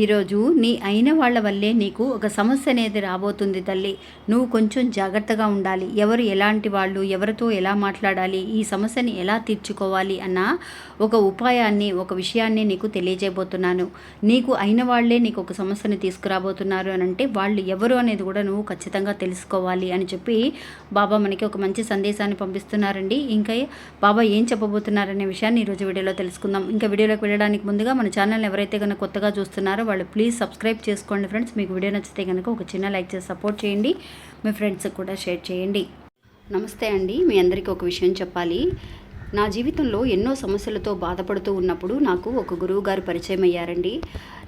ఈరోజు నీ అయిన వాళ్ళ వల్లే నీకు ఒక సమస్య అనేది రాబోతుంది తల్లి. నువ్వు కొంచెం జాగ్రత్తగా ఉండాలి. ఎవరు ఎలాంటి వాళ్ళు ఎవరితో ఎలా మాట్లాడాలి ఈ సమస్యని ఎలా తీర్చుకోవాలి అన్న ఒక ఉపాయాన్ని ఒక విషయాన్ని నీకు తెలియజేయబోతున్నాను. నీకు అయిన వాళ్ళే నీకు ఒక సమస్యని తీసుకురాబోతున్నారు అని అంటే వాళ్ళు ఎవరు అనేది కూడా నువ్వు ఖచ్చితంగా తెలుసుకోవాలి అని చెప్పి బాబా మనకి ఒక మంచి సందేశాన్ని పంపిస్తున్నారండి. ఇంకా బాబా ఏం చెప్పబోతున్నారనే విషయాన్ని ఈరోజు వీడియోలో తెలుసుకుందాం. ఇంకా వీడియోలోకి వెళ్ళడానికి ముందుగా మన ఛానల్ ఎవరైతే కనుక కొత్తగా చూస్తున్నారో వాళ్ళు ప్లీజ్ సబ్స్క్రైబ్ చేసుకోండి ఫ్రెండ్స్ మీకు వీడియో నచ్చితే కనుక ఒక చిన్న లైక్ చేసి సపోర్ట్ చేయండి. మీ ఫ్రెండ్స్కి కూడా షేర్ చేయండి. నమస్తే అండి. మీ అందరికీ ఒక విషయం చెప్పాలి. నా జీవితంలో ఎన్నో సమస్యలతో బాధపడుతూ ఉన్నప్పుడు నాకు ఒక గురువు గారు పరిచయం అయ్యారండి.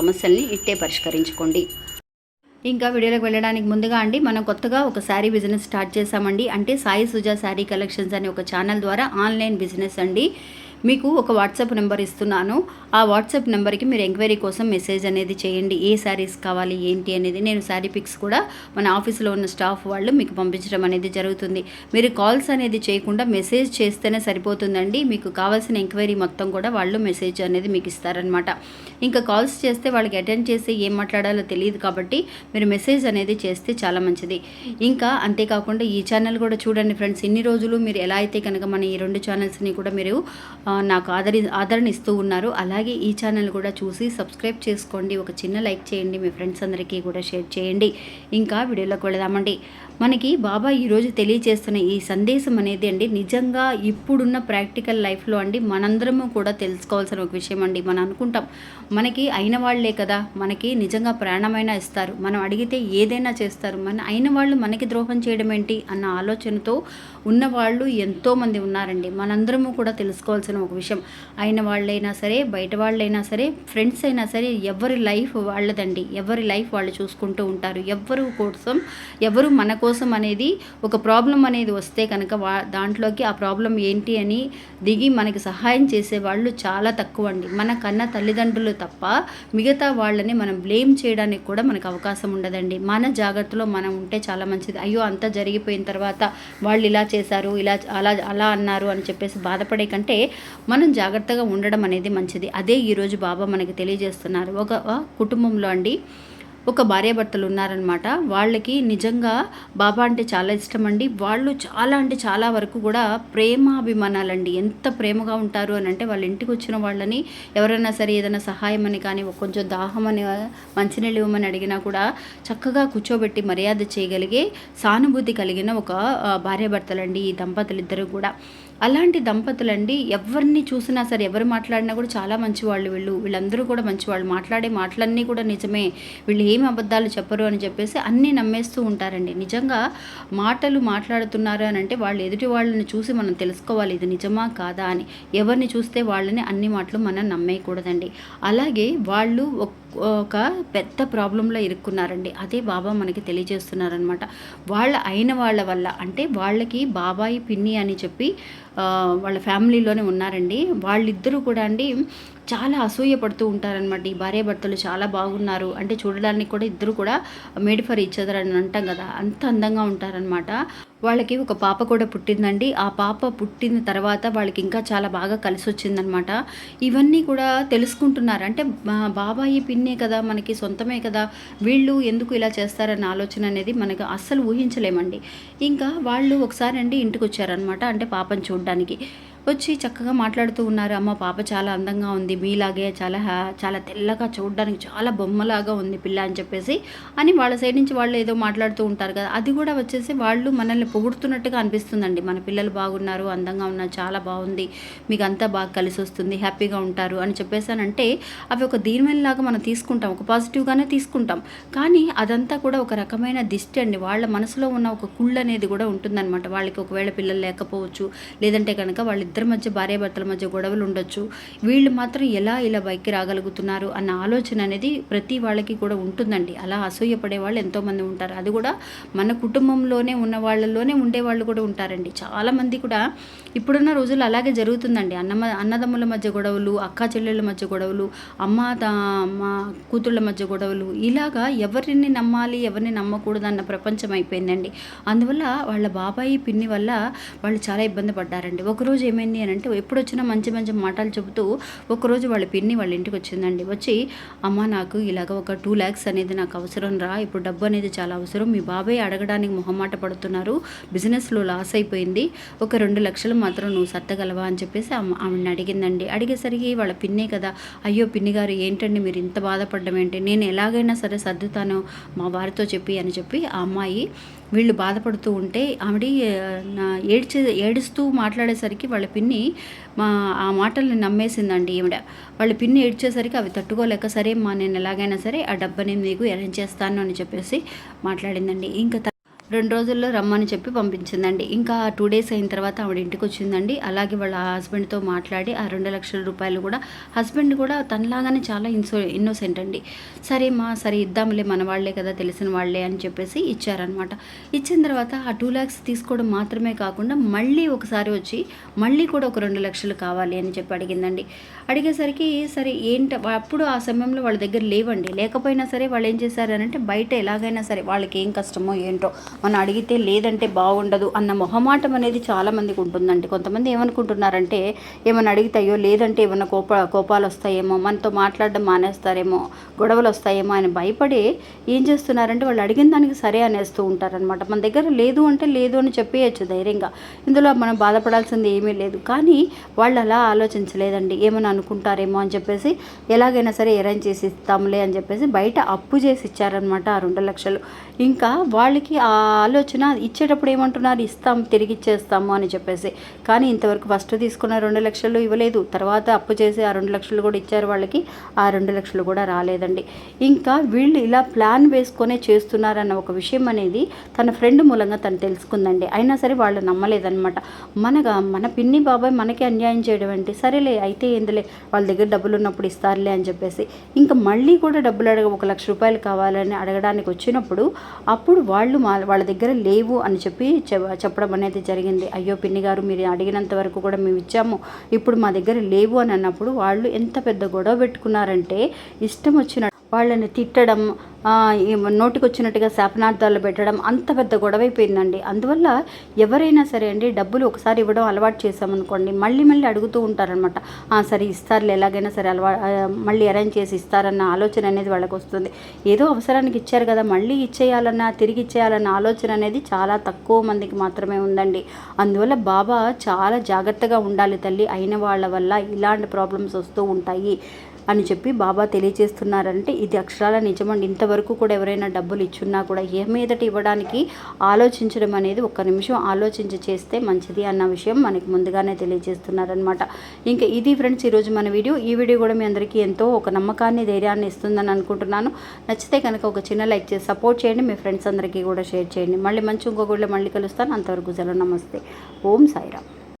సమస్యల్ని ఇట్టే పరిష్కరించుకోండి. ఇంకా వీడియోలోకి వెళ్ళడానికి ముందుగా అండి మనం కొత్తగా ఒక శారీ బిజినెస్ స్టార్ట్ చేశామండి. అంటే సాయి సుజా శారీ కలెక్షన్స్ అనే ఒక ఛానల్ ద్వారా ఆన్లైన్ బిజినెస్ అండి. మీకు ఒక వాట్సాప్ నెంబర్ ఇస్తున్నాను. ఆ వాట్సాప్ నెంబర్కి మీరు ఎంక్వైరీ కోసం మెసేజ్ అనేది చేయండి. ఏ శారీస్ కావాలి ఏంటి అనేది. నేను శారీ పిక్స్ కూడా మన ఆఫీస్లో ఉన్న స్టాఫ్ వాళ్ళు మీకు పంపించడం అనేది జరుగుతుంది. మీరు కాల్స్ అనేది చేయకుండా మెసేజ్ చేస్తేనే సరిపోతుందండి. మీకు కావాల్సిన ఎంక్వైరీ మొత్తం కూడా వాళ్ళు మెసేజ్ అనేది మీకు ఇస్తారనమాట ఇంకా కాల్స్ చేస్తే వాళ్ళకి అటెండ్ చేసి ఏం మాట్లాడాలో తెలియదు కాబట్టి మీరు మెసేజ్ అనేది చేస్తే చాలా మంచిది. ఇంకా అంతేకాకుండా ఈ ఛానల్ కూడా చూడండి ఫ్రెండ్స్. ఇన్ని రోజులు మీరు ఎలా అయితే కనుక మన ఈ రెండు ఛానల్స్ని కూడా మీరు నాకు ఆదరి ఆదరణ ఇస్తూ ఉన్నారు. అలాగే ఈ ఛానల్ కూడా చూసి సబ్స్క్రైబ్ చేసుకోండి. ఒక చిన్న లైక్ చేయండి. మీ ఫ్రెండ్స్ అందరికీ కూడా షేర్ చేయండి. ఇంకా వీడియోలోకి వెళదామండి. మనకి బాబా ఈరోజు తెలియజేస్తున్న ఈ సందేశం అనేది అండి నిజంగా ఇప్పుడున్న ప్రాక్టికల్ లైఫ్లో అండి మనందరము కూడా తెలుసుకోవాల్సిన ఒక విషయం అండి. మనం అనుకుంటాం మనకి అయిన వాళ్ళే కదా మనకి నిజంగా ప్రాణమైనా ఇస్తారు. మనం అడిగితే ఏదైనా చేస్తారు. మన అయిన వాళ్ళు మనకి ద్రోహం చేయడం ఏంటి అన్న ఆలోచనతో ఉన్నవాళ్ళు ఎంతోమంది ఉన్నారండి. మనందరము కూడా తెలుసుకోవాల్సిన ఒక విషయం. అయిన వాళ్ళైనా సరే బయట వాళ్ళైనా సరే ఫ్రెండ్స్ అయినా సరే ఎవరి లైఫ్ వాళ్ళదండి. ఎవరి లైఫ్ వాళ్ళు చూసుకుంటూ ఉంటారు. ఎవరు కోసం ఎవరు మన కోసం కోసం అనేది ఒక ప్రాబ్లం అనేది వస్తే కనుక వా దాంట్లోకి ఆ ప్రాబ్లం ఏంటి అని దిగి మనకి సహాయం చేసే వాళ్ళు చాలా తక్కువ అండి మన కన్న తల్లిదండ్రులు తప్ప మిగతా వాళ్ళని మనం బ్లేమ్ చేయడానికి కూడా మనకు అవకాశం ఉండదండి. మన జాగ్రత్తలో మనం ఉంటే చాలా మంచిది. అయ్యో అంతా జరిగిపోయిన తర్వాత వాళ్ళు ఇలా చేశారు ఇలా అలా అలా అన్నారు అని చెప్పేసి బాధపడే కంటే మనం జాగ్రత్తగా ఉండడం అనేది మంచిది. అదే ఈరోజు బాబా మనకి తెలియజేస్తున్నారు. ఒక కుటుంబంలో అండి ఒక భార్యాభర్తలు ఉన్నారనమాట వాళ్ళకి నిజంగా బాబా అంటే చాలా ఇష్టం అండి వాళ్ళు చాలా అంటే చాలా వరకు కూడా ప్రేమాభిమానాలండి. ఎంత ప్రేమగా ఉంటారు అని అంటే వాళ్ళ ఇంటికి వచ్చిన వాళ్ళని ఎవరైనా సరే ఏదైనా సహాయం అని కానీ కొంచెం దాహం అని మంచినీళ్ళు ఇవ్వమని అడిగినా కూడా చక్కగా కూర్చోబెట్టి మర్యాద చేయగలిగే సానుభూతి కలిగిన ఒక భార్యాభర్తలండి ఈ దంపతులు ఇద్దరు కూడా. అలాంటి దంపతులండి ఎవరిని చూసినా సరే ఎవరు మాట్లాడినా కూడా చాలా మంచివాళ్ళు వీళ్ళు. వీళ్ళందరూ కూడా మంచివాళ్ళు. మాట్లాడే మాటలన్నీ కూడా నిజమే. వీళ్ళు ఏమి అబద్ధాలు చెప్పరు అని చెప్పేసి అన్నీ నమ్మేస్తూ ఉంటారండి. నిజంగా మాటలు మాట్లాడుతున్నారు అని అంటే వాళ్ళు ఎదుటి వాళ్ళని చూసి మనం తెలుసుకోవాలి ఇది నిజమా కాదా అని. ఎవరిని చూస్తే వాళ్ళని అన్ని మాటలు మనం నమ్మేయకూడదండి. అలాగే వాళ్ళు ఒక పెద్ద ప్రాబ్లంలో ఇరుక్కున్నారండి. అదే బాబా మనకి తెలియజేస్తున్నారనమాట వాళ్ళ అయిన వాళ్ళ వల్ల అంటే వాళ్ళకి బాబాయి పిన్ని అని చెప్పి వాళ్ళ ఫ్యామిలీలోనే ఉన్నారండి. వాళ్ళిద్దరూ కూడా అండి చాలా అసూయ పడుతూ ఉంటారనమాట ఈ భార్యాభర్తలు చాలా బాగున్నారు. అంటే చూడడానికి కూడా ఇద్దరు కూడా మేడ్ ఫర్ ఇచ్చేదారు అని అంటాం కదా అంత అందంగా ఉంటారనమాట వాళ్ళకి ఒక పాప కూడా పుట్టిందండి. ఆ పాప పుట్టిన తర్వాత వాళ్ళకి ఇంకా చాలా బాగా కలిసి వచ్చిందనమాట ఇవన్నీ కూడా తెలుసుకుంటున్నారు. అంటే బాబాయి పిన్నే కదా మనకి సొంతమే కదా వీళ్ళు ఎందుకు ఇలా చేస్తారన్న ఆలోచన అనేది మనకు అస్సలు ఊహించలేమండి. ఇంకా వాళ్ళు ఒకసారి అండి ఇంటికి వచ్చారనమాట అంటే పాపను చూడడానికి. వచ్చి చక్కగా మాట్లాడుతూ ఉన్నారు. అమ్మ పాప చాలా అందంగా ఉంది. మీలాగే చాలా హ్యా- చాలా తెల్లగా చూడడానికి చాలా బొమ్మలాగా ఉంది పిల్ల అని చెప్పేసి అని వాళ్ళ సైడ్ నుంచి వాళ్ళు ఏదో మాట్లాడుతూ ఉంటారు కదా. అది కూడా వచ్చేసి వాళ్ళు మనల్ని పొగుడుతున్నట్టుగా అనిపిస్తుందండి. మన పిల్లలు బాగున్నారు అందంగా ఉన్నారు చాలా బాగుంది. మీకు అంతా బాగా కలిసి వస్తుంది హ్యాపీగా ఉంటారు అని చెప్పేసానంటే అవి ఒక దీనిలాగా మనం తీసుకుంటాం. ఒక పాజిటివ్గానే తీసుకుంటాం. కానీ అదంతా కూడా ఒక రకమైన దిష్టి అండి. వాళ్ళ మనసులో ఉన్న ఒక కుళ్ళు అనేది కూడా ఉంటుందన్నమాట. వాళ్ళకి ఒకవేళ పిల్లలు లేకపోవచ్చు లేదంటే కనుక వాళ్ళు వాళ్ళిద్దరి మధ్య భార్యాభర్తల మధ్య గొడవలు ఉండొచ్చు. వీళ్ళు మాత్రం ఎలా ఇలా బయటికి రాగలుగుతున్నారు అన్న ఆలోచన అనేది ప్రతి వాళ్ళకి కూడా ఉంటుందండి. అలా అసూయపడే వాళ్ళు ఎంతోమంది ఉంటారు. అది కూడా మన కుటుంబంలోనే ఉన్న వాళ్ళలోనే ఉండే వాళ్ళు కూడా ఉంటారండి. చాలామంది కూడా ఇప్పుడున్న రోజుల్లో అలాగే జరుగుతుందండి. అన్నమ అన్నదమ్ముల మధ్య గొడవలు అక్కా చెల్లెళ్ళ మధ్య గొడవలు అమ్మ తా అమ్మ కూతుళ్ళ మధ్య గొడవలు. ఇలాగా ఎవరిని నమ్మాలి ఎవరిని నమ్మకూడదు అన్న ప్రపంచం అయిపోయిందండి. అందువల్ల వాళ్ళ బాబాయి పిన్ని వల్ల వాళ్ళు చాలా ఇబ్బంది పడ్డారండి. ఒకరోజు ఏమైంది అని అంటే ఎప్పుడు వచ్చినా మంచి మంచి మాటలు చెబుతూ ఒకరోజు వాళ్ళ పిన్ని వాళ్ళ ఇంటికి వచ్చిందండి. వచ్చి అమ్మ నాకు ఇలాగ ఒక టూ ల్యాక్స్ అనేది నాకు అవసరం రా. ఇప్పుడు డబ్బు అనేది చాలా అవసరం. మీ బాబాయ్ అడగడానికి మొహమాట పడుతున్నారు. బిజినెస్లో లాస్ అయిపోయింది. ఒక రెండు లక్షలు మాత్రం నువ్వు సర్దగలవా? అని చెప్పేసి ఆమె అడిగిందండి. అడిగేసరికి వాళ్ళ పిన్నే కదా అయ్యో పిన్ని గారు ఏంటండి మీరు ఇంత బాధపడడం ఏంటి? నేను ఎలాగైనా సరే సర్దుతాను మా వారితో చెప్పి అని చెప్పి ఆ అమ్మాయి వీళ్ళు బాధపడుతూ ఉంటే ఆవిడ ఏడ్చే ఏడుస్తూ మాట్లాడేసరికి వాళ్ళ పిన్ని మా ఆ మాటల్ని నమ్మేసిందండి ఈవిడ. వాళ్ళ పిన్ని ఏడ్చేసరికి అవి తట్టుకోలేక సరే మా నేను ఎలాగైనా సరే ఆ డబ్బని మీకు అరేంజ్ చేస్తాను అని చెప్పేసి మాట్లాడిందండి. ఇంకా రెండు రోజుల్లో రమ్మని చెప్పి పంపించిందండి. ఇంకా టూ డేస్ అయిన తర్వాత ఆవిడ ఇంటికి వచ్చిందండి. అలాగే వాళ్ళ హస్బెండ్తో మాట్లాడి ఆ రెండు లక్షల రూపాయలు కూడా హస్బెండ్ కూడా తనలాగానే చాలా ఇన్సో ఇన్నోసెంట్ అండి. సరే మా సరే ఇద్దాంలే మన వాళ్ళే కదా తెలిసిన వాళ్ళే అని చెప్పేసి ఇచ్చారనమాట ఇచ్చిన తర్వాత ఆ టూ ల్యాక్స్ తీసుకోవడం మాత్రమే కాకుండా మళ్ళీ ఒకసారి వచ్చి మళ్ళీ కూడా ఒక రెండు లక్షలు కావాలి అని చెప్పి అడిగిందండి. అడిగేసరికి సరే ఏంట అప్పుడు ఆ సమయంలో వాళ్ళ దగ్గర లేవండి. లేకపోయినా సరే వాళ్ళు ఏం చేశారనంటే బయట ఎలాగైనా సరే వాళ్ళకి ఏం కష్టమో ఏంటో మనం అడిగితే లేదంటే బాగుండదు అన్న మొహమాటం అనేది చాలామందికి ఉంటుందండి. కొంతమంది ఏమనుకుంటున్నారంటే ఏమైనా అడిగితే అయ్యో లేదంటే ఏమైనా కోప కోపాలు వస్తాయేమో మనతో మాట్లాడడం మానేస్తారేమో గొడవలు వస్తాయేమో అని భయపడి ఏం చేస్తున్నారంటే వాళ్ళు అడిగిన దానికి సరే అనేస్తూ ఉంటారనమాట మన దగ్గర లేదు అంటే లేదు అని చెప్పేయచ్చు ధైర్యంగా. ఇందులో మనం బాధపడాల్సింది ఏమీ లేదు. కానీ వాళ్ళు అలా ఆలోచించలేదండి. ఏమైనా అనుకుంటారేమో అని చెప్పేసి ఎలాగైనా సరే అరేంజ్ చేసి ఇస్తాంలే అని చెప్పేసి బయట అప్పు చేసి ఇచ్చారనమాట ఆ రెండు లక్షలు. ఇంకా వాళ్ళకి ఆ ఆలోచన ఇచ్చేటప్పుడు ఏమంటున్నారు ఇస్తాం తిరిగి ఇచ్చేస్తాము అని చెప్పేసి. కానీ ఇంతవరకు ఫస్ట్ తీసుకున్న రెండు లక్షలు ఇవ్వలేదు. తర్వాత అప్పు చేసి ఆ రెండు లక్షలు కూడా ఇచ్చారు వాళ్ళకి. ఆ రెండు లక్షలు కూడా రాలేదండి. ఇంకా వీళ్ళు ఇలా ప్లాన్ వేసుకొనే చేస్తున్నారన్న ఒక విషయం అనేది తన ఫ్రెండ్ మూలంగా తను తెలుసుకుందండి. అయినా సరే వాళ్ళు నమ్మలేదన్నమాట. మనగా మన పిన్ని బాబాయ్ మనకి అన్యాయం చేయడం అంటే సరేలే అయితే ఏందిలే వాళ్ళ దగ్గర డబ్బులు ఉన్నప్పుడు ఇస్తారులే అని చెప్పేసి. ఇంకా మళ్ళీ కూడా డబ్బులు అడగ ఒక లక్ష రూపాయలు కావాలని అడగడానికి వచ్చినప్పుడు అప్పుడు వాళ్ళు మా వాళ్ళ దగ్గర లేవు అని చెప్పి చెప్పడం అనేది జరిగింది. అయ్యో పిన్ని గారు మీరు అడిగినంత వరకు కూడా మేము ఇచ్చాము. ఇప్పుడు మా దగ్గర లేవు అని అన్నప్పుడు వాళ్ళు ఎంత పెద్ద గొడవ పెట్టుకున్నారంటే ఇష్టం వచ్చిన వాళ్ళని తిట్టడం నోటికొచ్చినట్టుగా నోటికి వచ్చినట్టుగా శాపనార్థాలు పెట్టడం అంత పెద్ద గొడవ అయిపోయిందండి. అందువల్ల ఎవరైనా సరే అండి డబ్బులు ఒకసారి ఇవ్వడం అలవాటు చేసామనుకోండి మళ్ళీ మళ్ళీ అడుగుతూ ఉంటారనమాట సరే ఇస్తారులే ఎలాగైనా సరే అలవా మళ్ళీ అరేంజ్ చేసి ఇస్తారన్న ఆలోచన అనేది వాళ్ళకి వస్తుంది. ఏదో అవసరానికి ఇచ్చారు కదా మళ్ళీ ఇచ్చేయాలన్న తిరిగి ఇచ్చేయాలన్న ఆలోచన అనేది చాలా తక్కువ మందికి మాత్రమే ఉందండి. అందువల్ల బాబా చాలా జాగ్రత్తగా ఉండాలి తల్లి అయిన వాళ్ళ వల్ల ఇలాంటి ప్రాబ్లమ్స్ వస్తూ ఉంటాయి. అని చెప్పి బాబా తెలియజేస్తున్నారంటే ఇది అక్షరాల నిజమండి. ఇంతవరకు కూడా ఎవరైనా డబ్బులు ఇచ్చున్నా కూడా ఏ మీదట ఇవ్వడానికి ఆలోచించడం అనేది ఒక్క నిమిషం ఆలోచించి చేస్తే మంచిది అన్న విషయం మనకి ముందుగానే తెలియజేస్తున్నారనమాట ఇంకా ఇది ఫ్రెండ్స్ ఈరోజు మన వీడియో. ఈ వీడియో కూడా మీ అందరికీ ఎంతో ఒక నమ్మకాన్ని ధైర్యాన్ని ఇస్తుందని అనుకుంటున్నాను. నచ్చితే కనుక ఒక చిన్న లైక్ చేసి సపోర్ట్ చేయండి. మీ ఫ్రెండ్స్ అందరికీ కూడా షేర్ చేయండి. మళ్ళీ మంచి ఇంకొకళ్ళు మళ్ళీ కలుస్తాను. అంతవరకు సెలవు నమస్తే. ఓం సాయిరామ్.